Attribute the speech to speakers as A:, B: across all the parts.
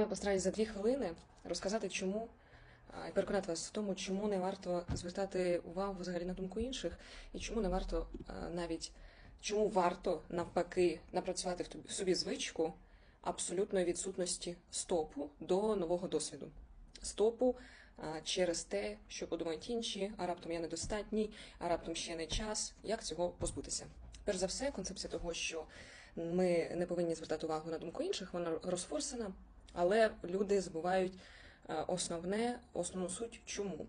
A: Я постараюсь за дві хвилини розказати, чому і переконати вас в тому, чому не варто звертати увагу взагалі на думку інших, і чому не варто навіть чому варто навпаки напрацювати в собі звичку абсолютної відсутності стопу до нового досвіду. Стопу через те, що подумають інші, а раптом я недостатній, а раптом ще не час. Як цього позбутися? Перш за все, концепція того, що ми не повинні звертати увагу на думку інших, вона розфорсена, але люди забувають е, основне, основну суть чому.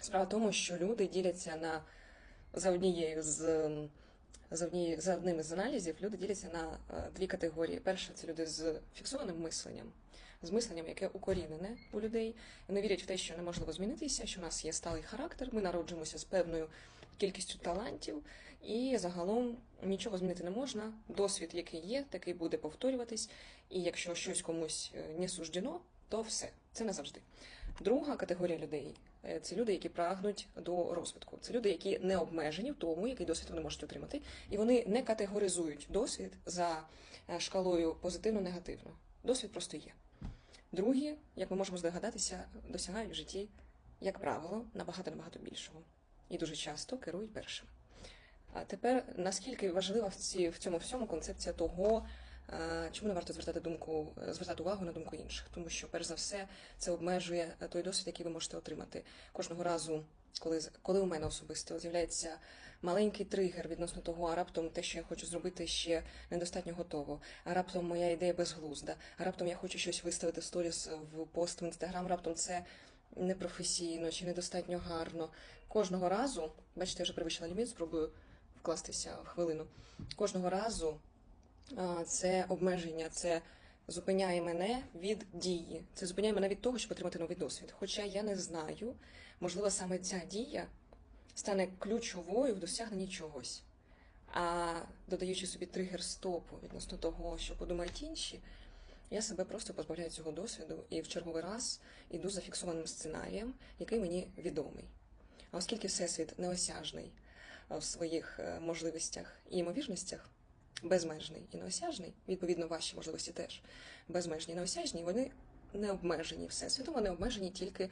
A: Справа в тому, що люди діляться на за однією з за однією за одним із аналізів, люди діляться на е, дві категорії. Перша це люди з фіксованим мисленням, з мисленням, яке укорінене у людей. Вони вірять в те, що неможливо змінитися, що у нас є сталий характер, ми народжуємося з певною кількістю талантів, і загалом нічого змінити не можна. Досвід, який є, такий буде повторюватись. І якщо щось комусь е, не суждено, то все це не завжди. Друга категорія людей е, це люди, які прагнуть до розвитку. Це люди, які не обмежені в тому, який досвід вони можуть отримати, і вони не категоризують досвід за е, шкалою позитивно-негативно. Досвід просто є. Другі, як ми можемо здогадатися, досягають в житті, як правило, набагато набагато більшого і дуже часто керують першим. А тепер наскільки важлива в, ці, в цьому всьому концепція того, е, чому не варто звертати думку, е, звертати увагу на думку інших, тому що, перш за все, це обмежує е, той досвід, який ви можете отримати кожного разу, коли коли у мене особисто з'являється маленький тригер відносно того, а раптом те, що я хочу зробити, ще недостатньо готово. А раптом моя ідея безглузда. А раптом я хочу щось виставити в сторіс в пост в інстаграм. Раптом це непрофесійно чи недостатньо гарно. Кожного разу, бачите, я вже перевищила ліміт, спробую вкластися в хвилину. Кожного разу це обмеження, це зупиняє мене від дії. Це зупиняє мене від того, щоб отримати новий досвід. Хоча я не знаю, можливо, саме ця дія стане ключовою в досягненні чогось. А додаючи собі тригер стопу відносно того, що подумають інші, я себе просто позбавляю цього досвіду і в черговий раз іду за фіксованим сценарієм, який мені відомий. А оскільки Всесвіт неосяжний е, в своїх е, можливостях і ймовірностях, безмежний і неосяжний, відповідно, ваші можливості теж безмежні і неосяжні, вони не обмежені Всесвітом, вони обмежені тільки е,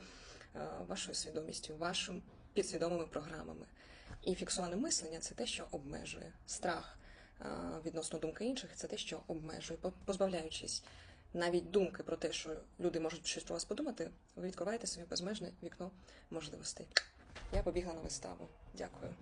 A: вашою свідомістю, вашим підсвідомими програмами. І фіксоване мислення це те, що обмежує. Страх відносно думки інших це те, що обмежує, позбавляючись навіть думки про те, що люди можуть щось про вас подумати, ви відкриваєте собі безмежне вікно можливостей. Я побігла на виставу. Дякую.